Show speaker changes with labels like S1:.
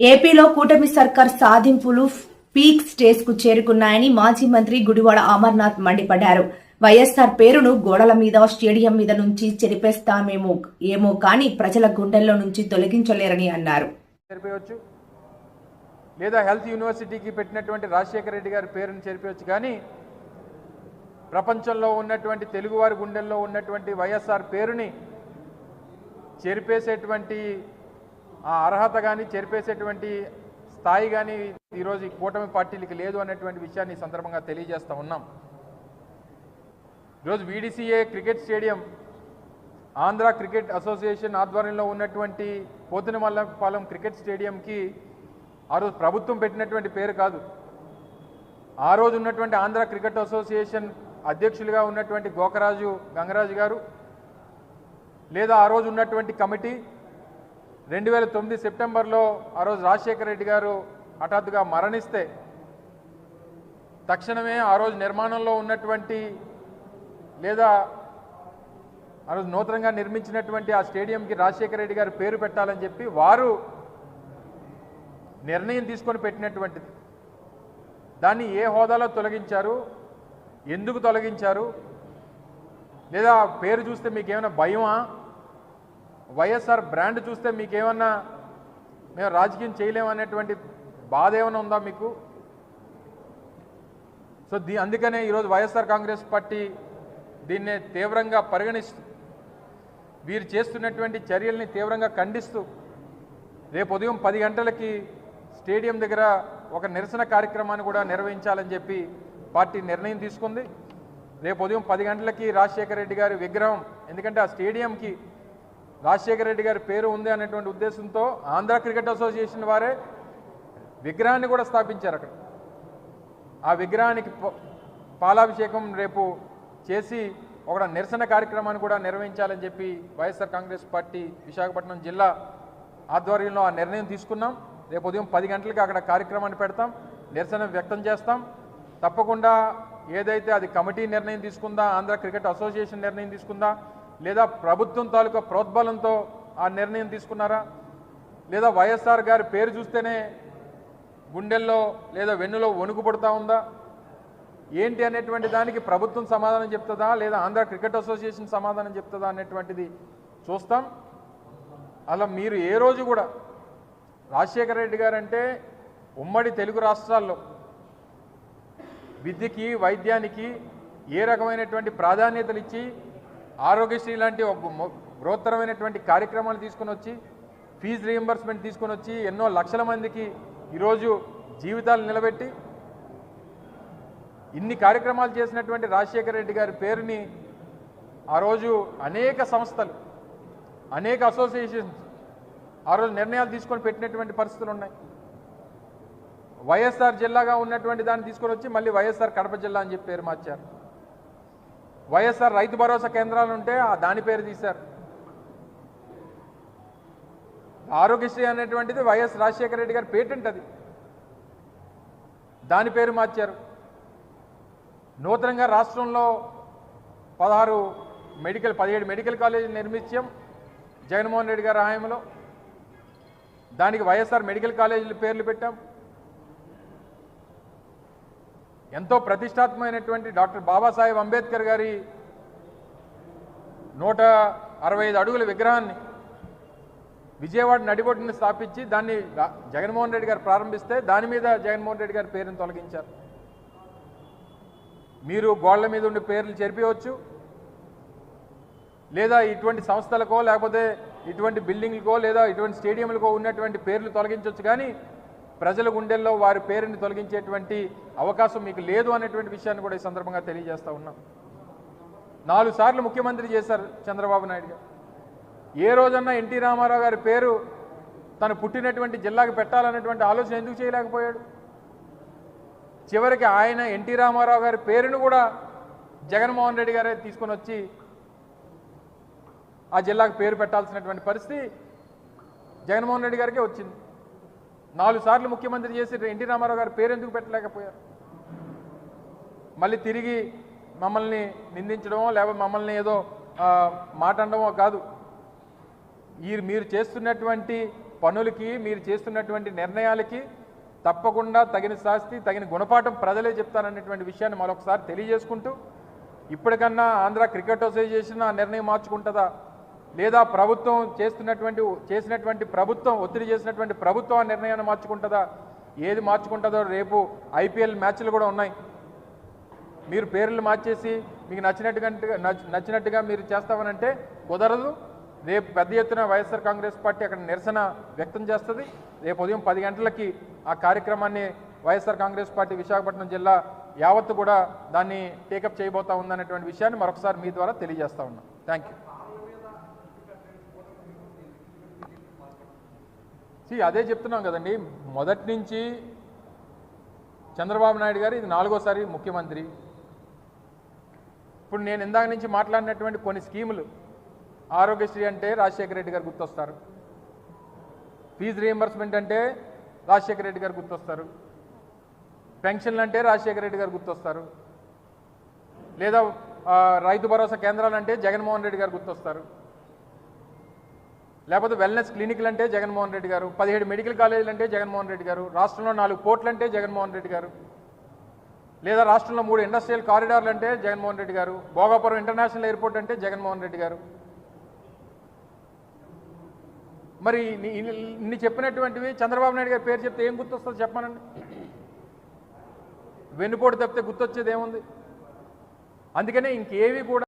S1: ఏపీలో కూటమి సర్కార్ సాధింపులు పీక్ స్టేజ్కు చేరుకున్నాయని మాజీ మంత్రి గుడివాడ అమర్నాథ్ మండిపడ్డారు. వైఎస్ఆర్ పేరును గోడల మీద స్టేడియం మీద నుంచి చెరిపేస్తామేమో ఏమో కానీ ప్రజల గుండెల్లో నుంచి తొలగించలేరని అన్నారు.
S2: లేదా హెల్త్ యూనివర్సిటీకి పెట్టినటువంటి రాజశేఖర రెడ్డి గారి పేరును చేరిపోయవచ్చు కానీ ప్రపంచంలో ఉన్నటువంటి తెలుగువారి గుండెల్లో ఉన్నటువంటి వైఎస్ఆర్ పేరుని చెరిపేసేటువంటి ఆ అర్హత కానీ చెరిపేసేటువంటి స్థాయి కానీ ఈరోజు ఈ కూటమి పార్టీలకి లేదు అనేటువంటి విషయాన్ని సందర్భంగా తెలియజేస్తూ ఉన్నాం. ఈరోజు VDCA cricket stadium Andhra cricket association ఆధ్వర్యంలో ఉన్నటువంటి పోతునమల్లపాలెం క్రికెట్ స్టేడియంకి ఆ రోజు ప్రభుత్వం పెట్టినటువంటి పేరు కాదు. ఆ రోజు ఉన్నటువంటి ఆంధ్ర క్రికెట్ అసోసియేషన్ అధ్యక్షులుగా ఉన్నటువంటి గోకరాజు గంగరాజు గారు లేదా ఆ రోజు ఉన్నటువంటి కమిటీ రెండు వేల తొమ్మిది సెప్టెంబర్లో ఆ రోజు రాజశేఖర రెడ్డి గారు హఠాత్తుగా మరణిస్తే తక్షణమే ఆ రోజు నిర్మాణంలో ఉన్నటువంటి లేదా ఆ రోజు నూతనంగా నిర్మించినటువంటి ఆ స్టేడియంకి రాజశేఖర రెడ్డి గారు పేరు పెట్టాలని చెప్పి వారు నిర్ణయం తీసుకొని పెట్టినటువంటిది. దాన్ని ఏ హోదాలో తొలగించారు ఎందుకు తొలగించారు లేదా పేరు చూస్తే మీకు ఏమైనా భయమా? వైఎస్ఆర్ బ్రాండ్ చూస్తే మీకేమన్నా మేము రాజకీయం చేయలేమనేటువంటి బాధ ఏమైనా ఉందా మీకు? సో దీ అందుకనే ఈరోజు వైఎస్ఆర్ కాంగ్రెస్ పార్టీ దీన్ని తీవ్రంగా పరిగణిస్తూ వీరు చేస్తున్నటువంటి చర్యల్ని తీవ్రంగా ఖండిస్తూ రేపు ఉదయం పది గంటలకి స్టేడియం దగ్గర ఒక నిరసన కార్యక్రమాన్ని కూడా నిర్వహించాలని చెప్పి పార్టీ నిర్ణయం తీసుకుంది. రేపు ఉదయం పది గంటలకి రాజశేఖర రెడ్డి గారి విగ్రహం ఎందుకంటే ఆ స్టేడియంకి రాజశేఖర రెడ్డి గారి పేరు ఉంది అనేటువంటి ఉద్దేశంతో ఆంధ్ర క్రికెట్ అసోసియేషన్ వారే విగ్రహాన్ని కూడా స్థాపించారు అక్కడ. ఆ విగ్రహానికి ప- పాలాభిషేకం రేపు చేసి ఒక నిరసన కార్యక్రమాన్ని కూడా నిర్వహించాలని చెప్పి వైఎస్ఆర్ కాంగ్రెస్ పార్టీ విశాఖపట్నం జిల్లా ఆధ్వర్యంలో ఆ నిర్ణయం తీసుకున్నాం. రేపు ఉదయం పది గంటలకి అక్కడ కార్యక్రమాన్ని పెడతాం. నిరసన వ్యక్తం చేస్తాం. తప్పకుండా ఏదైతే అది కమిటీ నిర్ణయం తీసుకుందా ఆంధ్ర క్రికెట్ అసోసియేషన్ నిర్ణయం తీసుకుందా లేదా ప్రభుత్వం తాలూకా ప్రోద్బలంతో ఆ నిర్ణయం తీసుకున్నారా? లేదా వైఎస్ఆర్ గారి పేరు చూస్తేనే గుండెల్లో లేదా వెన్నులో వణుకు పడుతూ ఉందా? ఏంటి అనేటువంటి దానికి ప్రభుత్వం సమాధానం చెప్తుందా? లేదా ఆంధ్ర క్రికెట్ అసోసియేషన్ సమాధానం చెప్తుందా అనేటువంటిది చూస్తాం. అలా మీరు ఏ రోజు కూడా రాజశేఖర రెడ్డి గారంటే ఉమ్మడి తెలుగు రాష్ట్రాల్లో విద్యకి వైద్యానికి ఏ రకమైనటువంటి ప్రాధాన్యతలు ఇచ్చి ఆరోగ్యశ్రీ లాంటి ఒక బృహత్తరమైనటువంటి కార్యక్రమాలు తీసుకొని వచ్చి ఫీజు రీఎంబర్స్మెంట్ తీసుకొని వచ్చి ఎన్నో లక్షల మందికి ఈరోజు జీవితాలు నిలబెట్టి ఇన్ని కార్యక్రమాలు చేసినటువంటి రాజశేఖర రెడ్డి గారి పేరుని ఆ రోజు అనేక సంస్థలు అనేక అసోసియేషన్స్ ఆ రోజు నిర్ణయాలు తీసుకొని పెట్టినటువంటి పరిస్థితులు ఉన్నాయి. వైఎస్ఆర్ జిల్లాగా ఉన్నటువంటి దాన్ని తీసుకొని వచ్చి మళ్ళీ వైఎస్ఆర్ కడప జిల్లా అని చెప్పి పేరు మార్చారు. వైఎస్ఆర్ రైతు భరోసా కేంద్రాలు ఉంటే ఆ దాని పేరు తీశారు. ఆరోగ్యశ్రీ అనేటువంటిది వైఎస్ రాజశేఖర రెడ్డి గారి పేటెంట్ అది. దాని పేరు మార్చారు. నూతనంగా రాష్ట్రంలో పదహారు మెడికల్ పదిహేడు మెడికల్ కాలేజీలు నిర్మించాం జగన్మోహన్ రెడ్డి గారి హయాంలో దానికి వైఎస్ఆర్ మెడికల్ కాలేజీలు పేర్లు పెట్టాం. ఎంతో ప్రతిష్టాత్మకమైనటువంటి డాక్టర్ బాబాసాహెబ్ అంబేద్కర్ గారి నూట అరవై ఐదు అడుగుల విగ్రహాన్ని విజయవాడ నడిబొడ్డుని స్థాపించి దాన్ని జగన్మోహన్ రెడ్డి గారు ప్రారంభిస్తే దాని మీద జగన్మోహన్ రెడ్డి గారి పేరును తొలగించారు. మీరు గోళ్ళ మీద ఉండే పేర్లు చెరిపివచ్చు లేదా ఇటువంటి సంస్థలకో లేకపోతే ఇటువంటి బిల్డింగ్లకో లేదా ఇటువంటి స్టేడియంలకో ఉన్నటువంటి పేర్లు తొలగించవచ్చు. కానీ ప్రజల గుండెల్లో వారి పేరుని తొలగించేటువంటి అవకాశం మీకు లేదు అనేటువంటి విషయాన్ని కూడా ఈ సందర్భంగా తెలియజేస్తూ ఉన్నాం. నాలుగు సార్లు ముఖ్యమంత్రి చేశారు చంద్రబాబు నాయుడు గారు. ఏ రోజన్నా ఎన్టీ రామారావు గారి పేరు తను పుట్టినటువంటి జిల్లాకు పెట్టాలనేటువంటి ఆలోచన ఎందుకు చేయలేకపోయాడు? చివరికి ఆయన ఎన్టీ రామారావు గారి పేరును కూడా జగన్మోహన్ రెడ్డి గారే తీసుకొని వచ్చి ఆ జిల్లాకు పేరు పెట్టాల్సినటువంటి పరిస్థితి జగన్మోహన్ రెడ్డి గారికే వచ్చింది. నాలుగు సార్లు ముఖ్యమంత్రి చేసి ఎన్టీ రామారావు గారు పేరు ఎందుకు పెట్టలేకపోయారు? మళ్ళీ తిరిగి మమ్మల్ని నిందించడమో లేకపోతే మమ్మల్ని ఏదో ఆ, మాట కాదు. ఈ మీరు చేస్తున్నటువంటి పనులకి మీరు చేస్తున్నటువంటి నిర్ణయాలకి తప్పకుండా తగిన శాస్తి తగిన గుణపాఠం ప్రజలే చెప్తారనేటువంటి విషయాన్ని మరొకసారి తెలియజేసుకుంటూ ఇప్పటికన్నా ఆంధ్ర క్రికెట్ అసోసియేషన్ ఆ నిర్ణయం మార్చుకుంటుందా? లేదా ప్రభుత్వం చేస్తున్నటువంటి చేసినటువంటి ప్రభుత్వం ఒత్తిడి చేసినటువంటి ప్రభుత్వం ఆ నిర్ణయాన్ని మార్చుకుంటుందా? ఏది మార్చుకుంటుందో రేపు ఐపీఎల్ మ్యాచ్లు కూడా ఉన్నాయి. మీరు పేర్లు మార్చేసి మీకు నచ్చినట్టుగా నచ్చినట్టుగా మీరు చేస్తామనంటే కుదరదు. రేపు పెద్ద ఎత్తున వైఎస్ఆర్ కాంగ్రెస్ పార్టీ అక్కడ నిరసన వ్యక్తం చేస్తుంది. రేపు ఉదయం పది గంటలకి ఆ కార్యక్రమాన్ని వైఎస్ఆర్ కాంగ్రెస్ పార్టీ విశాఖపట్నం జిల్లా యావత్తు కూడా దాన్ని టేకప్ చేయబోతా ఉందనేటువంటి విషయాన్ని మరొకసారి మీ ద్వారా తెలియజేస్తా ఉన్నాం. థ్యాంక్ యూ సి అదే చెప్తున్నాం కదండి. మొదటి నుంచి చంద్రబాబు నాయుడు గారు ఇది నాలుగోసారి ముఖ్యమంత్రి. ఇప్పుడు నేను ఇందాక నుంచి మాట్లాడినటువంటి కొన్ని స్కీములు ఆరోగ్యశ్రీ అంటే రాజశేఖర రెడ్డి గారు గుర్తొస్తారు. ఫీజు రీఎంబర్స్మెంట్ అంటే రాజశేఖర రెడ్డి గారు గుర్తొస్తారు. పెన్షన్లు అంటే రాజశేఖర రెడ్డి గారు గుర్తొస్తారు. లేదా రైతు భరోసా కేంద్రాలు అంటే జగన్మోహన్ రెడ్డి గారు గుర్తొస్తారు. లేకపోతే వెల్నెస్ క్లినిక్లు అంటే జగన్మోహన్ రెడ్డి గారు పదిహేడు మెడికల్ కాలేజీలు అంటే జగన్మోహన్ రెడ్డి గారు రాష్ట్రంలో నాలుగు పోర్ట్లు అంటే జగన్మోహన్ రెడ్డి గారు లేదా రాష్ట్రంలో మూడు ఇండస్ట్రియల్ కారిడార్లు అంటే జగన్మోహన్ రెడ్డి గారు భోగాపురం ఇంటర్నేషనల్ ఎయిర్పోర్ట్ అంటే జగన్మోహన్ రెడ్డి గారు. మరి ఇన్ని- చెప్పినటువంటివి చంద్రబాబు నాయుడు గారి పేరు చెప్తే ఏం గుర్తొస్తుంది చెప్పానండి? వెన్నుపోటు తప్పితే గుర్తొచ్చేది ఏముంది? అందుకనే ఇంకేవి కూడా